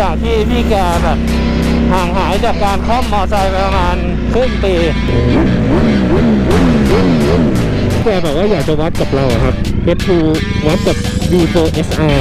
จากที่พี่แกแบบห่างหายจากการคล่อมมอไซค์ประมาณครึ่งปีแกบอกว่าอยากจะวัดกับเราครับ F2 วัดกับ V4SR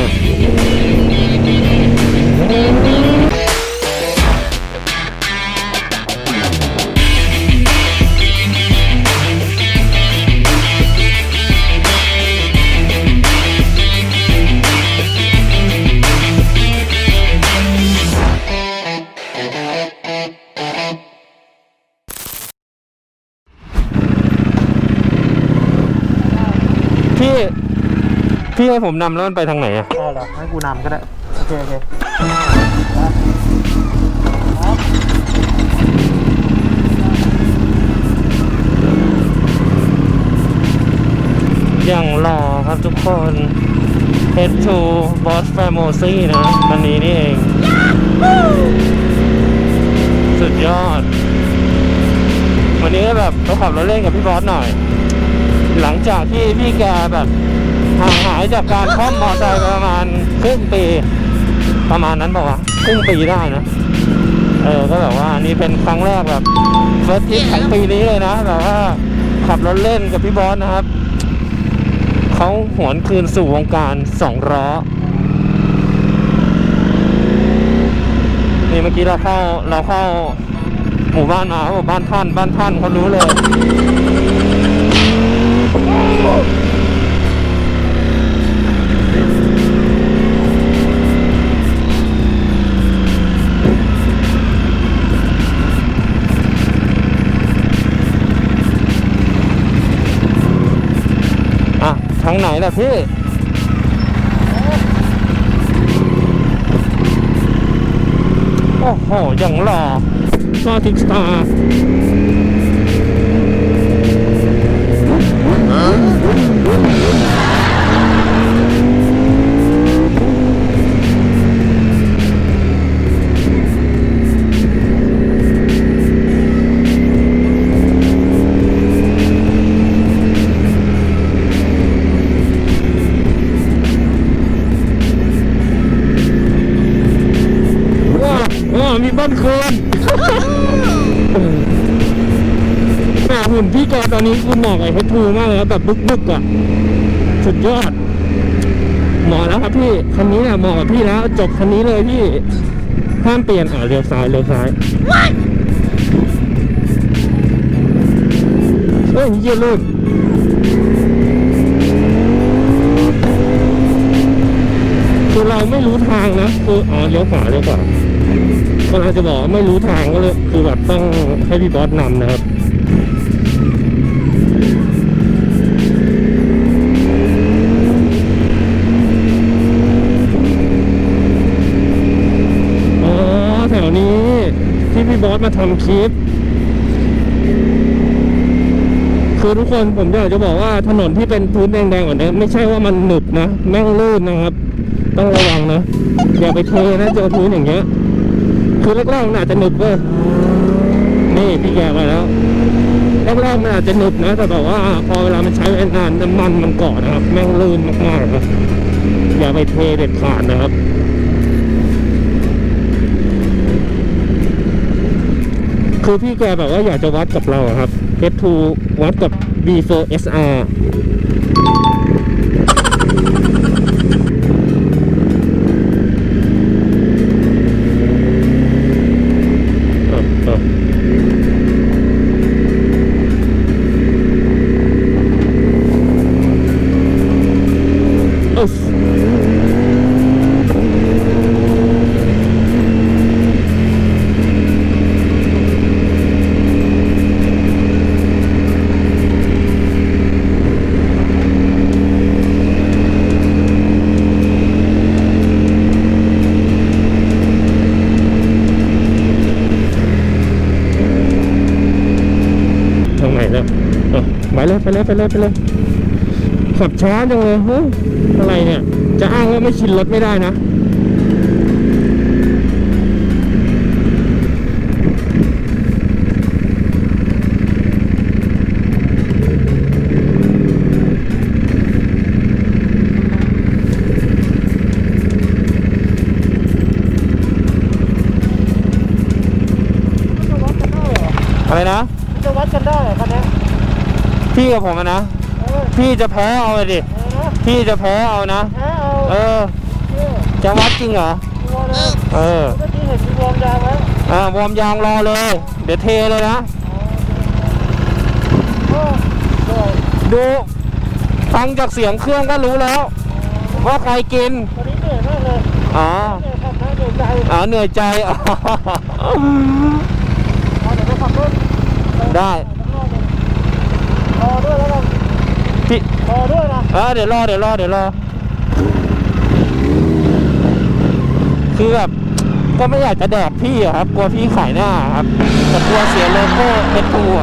พี่ให้ผมนำแล้วมันไปทางไหนอะได้เหรอให้กูนำก็ได้ โอเค โอเคอย่างหล่อครับทุกคน H2 Boss Family นะวันนี้นี่เอง สุดยอด วันนี้ก็แบบเราขับรถเล่นกับพี่บอสหน่อย หลังจากที่พี่แกแบบ ห่างหายจากการคล่อมมอไซค์ประมาณครึ่งปี ประมาณนั้นบอกว่าวะครึ่งปีได้นะ เออ ก็แบบว่านี่เป็นครั้งแรกแบบเฟิร์สทิปของปีนี้เลยนะแบบว่าขับรถเล่นกับพี่บอสนะครับเขาหวนคืนสู่วงการสองล้อนี่เมื่อกี้เราเข้าเราเข้าหมู่บ้านมาเขาบอกบ้านท่าน บ้านท่านเขารู้เลย ล่ะพี่โอ้โหอย่างหล่อซอทิกสตาร์ นโคนแหม่หุ่นพี่แกตอนนี้คือเหมาะกับเฮทูมากเลยครับแบบบึกๆอะสุดยอดเหมาะแล้วครับพี่คันนี้เนี่ยเหมาะกับพี่แล้ว จบคันนี้เลยพี่ห้ามเปลี่ยนอ่าเลี้ยวซ้ายเลี้ยวซ้ายเฮ้ยเยี่ยลูกคือเราไม่รู้ทางนะคืออ๋อเลี้ยวขวาเลี้ยวขวา กำลังจะบอกว่าไม่รู้ทางก็เลยคือแบบต้องให้พี่บอสนำนะครับอ๋อแถวนี้ที่พี่บอสมาทำคลิปคือทุกคนผมอยากจะบอกว่าถนนที่เป็นพื้นแดงๆแบบนี้ไม่ใช่ว่ามันหนึบนะ แม่งลื่นนะครับ ต้องระวังนะ อย่าไปเทนะเจอพื้นอย่างเงี้ย คือแรกๆมันอาจจะหนึบเว้ยนี่พี่แกมาแล้วแรกๆมันอาจจะหนึบนะ แต่แบบว่าพอเวลามันใช้ไปนานน้ำมันมันเกาะนะครับ แม่งลื่นมากๆนะอย่าไปเทเด็ดขาดนะครับคือพี่แกแบบว่าอยากจะวัดกับเราครับ H2 วัดกับ V4SR ไปเลยไปเลยไปเลยขับช้าจังเลยเฮ้ยอะไรเนี่ย จะอ้างว่าไม่ชินรถไม่ได้นะอะไรนะจะวัดกันได้คันนี้ พี่กับผมอะนะ เออพี่จะแพ้เอาเลยดิ เออนะพี่จะแพ้เอานะ แพ้เอาเออ เออจะวัดจริงเหรอตัวเลยเออ เมื่อกี้เห็นมีวอร์มยางไหมอ่าวอร์มยางรอเลย เดี๋ยวเทเลยนะอ๋อด้วยดู ฟังจากเสียงเครื่องก็รู้แล้ว ว่าใครกิน ตอนนี้เหนื่อยมากเลยอ๋อ เหนื่อยขับนะเหนื่อยใจอ๋อเหนื่อยใจอ๋อเอาเดี๋ยวไปขับรถ ได้ รอด้วยแล้วกันพี่รอด้วยนะเออเดี๋ยวรอเดี๋ยวรอเดี๋ยวรอ คือแบบก็ไม่อยากจะแดกพี่อะครับ กลัวพี่ขายหน้าครับแต่กลัวเสียโลโก้เป็นตัว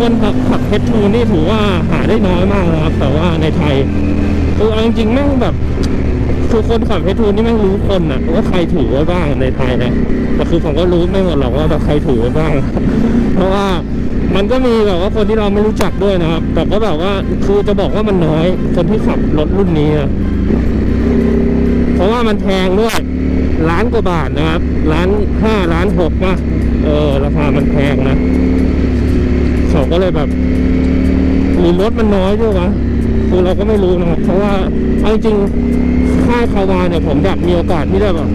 คนขับขับเพชรทูนี่ถือว่าหาได้น้อยมากนะครับ แต่ว่าในไทยคือเอาจริงๆแม่งแบบคือคนขับเพชรทูนี่แม่งรู้คนนะว่าใครถือไว้บ้างในไทยนะแต่คือผมก็รู้ไม่หมดหรอกว่าแบบใครถือไว้บ้าง เพราะว่ามันก็มีแบบว่าคนที่เราไม่รู้จักด้วยนะครับ แต่ก็แบบว่าคือจะบอกว่ามันน้อย คนที่ขับรถรุ่นนี้นะเพราะว่ามันแพงด้วยล้านกว่าบาทนะครับล้านห้าล้านหกนะเออราคามันแพงนะ เขาก็เลยแบบหรือรถมันน้อยด้วยวะคือเราก็ไม่รู้นะครับ เพราะว่าเอาจริงค่ายคาวานเนี่ยผมอยากมีโอกาสที่ได้แบบ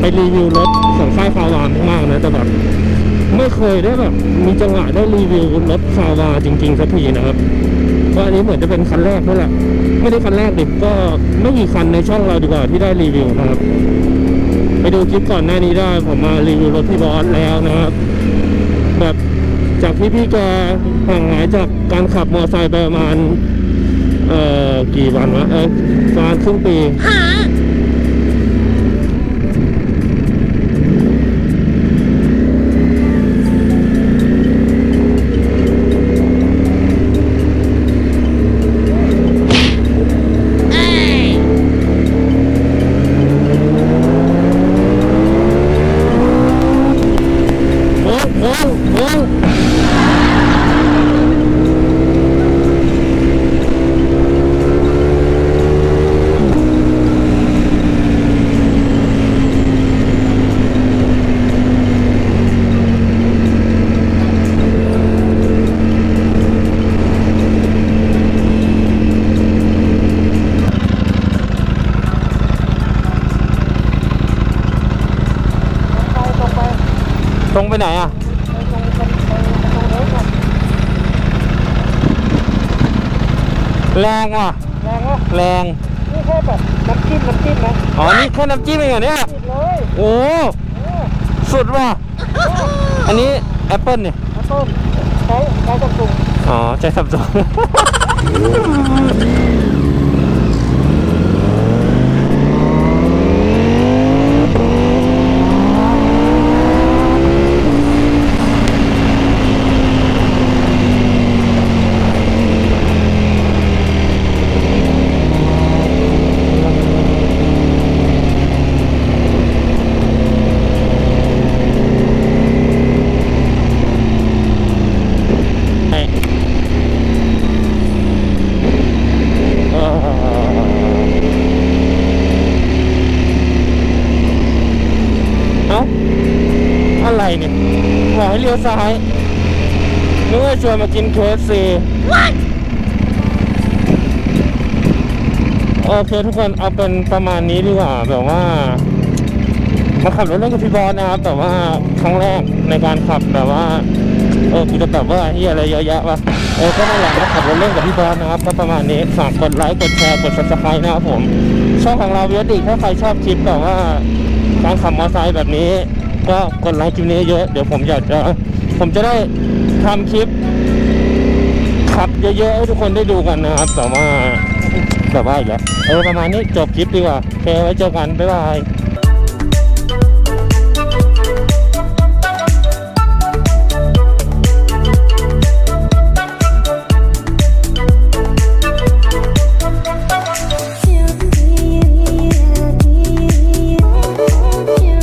ไปรีวิวรถของค่ายคาวานมากๆนะแต่แบบไม่เคยได้แบบมีจังหวะได้รีวิวรถคาวาจริงๆสักทีนะครับเพราะอันนี้เหมือนจะเป็นคันแรกด้วยแหละไม่ได้คันแรกดิก็ไม่กี่คันในช่องเราดีกว่าที่ได้รีวิวนะครับ ไปดูคลิปก่อนหน้านี้ได้ผมมารีวิวรถพี่บอสแล้วนะครับ แบบ จากที่พี่แกห่างหายจากการขับมอเตอร์ไซค์ไปประมาณ เอ่อ กี่วันวะ เออประมาณครึ่งปีโอ้โอ้ ไปตรงไปรงไปไหนอะไปตรงตรงไปตรงเลยครับแรงว่ะแรงวะแรงนี่แค่แบบน้ำจิ้มน้ำจิ้มนะอ๋อนี่แค่น้ำจิ้มเองเหรอเนี่ยติดเลยโอ้เออสุดว่ะอันนี้แอปเปิลเนี่ยน้ำต้นใช้ใช้ตรงกลุ่มอ๋อใจสับสน ลี้ยวซ้ายนึกว่าชวนมากินเคฟซีโอเคทุกคนเอาเป็นประมาณนี้ดีกว่าแบบว่ามาขับรถเล่นกับพี่บอสนะครับแต่ว่าครั้งแรกในการขับแบบว่าเออกูจะแบบว่าเฮียอะไรเยอะแยะวะเออก็นั่นแหละมาขับรถเล่นกับพี่บอสนะครับก็ประมาณนี้ฝากกดไลค์กดแชร์กด subscribe นะครับผมช่องของเราเวียดีถ้าใครชอบคลิปแบบว่าการขับมอเตอร์ไซค์แบบนี้ ก็กดไลค์คลิปนี้เยอะเดี๋ยวผมอยากจะผมจะได้ทำคลิปขับเยอะๆให้ทุกคนได้ดูกันนะครับแต่ว่าแต่ว่าอีกแล้วเออประมาณนี้จบคลิปดีกว่าโอเคไว้เจอกันบ๊ายบาย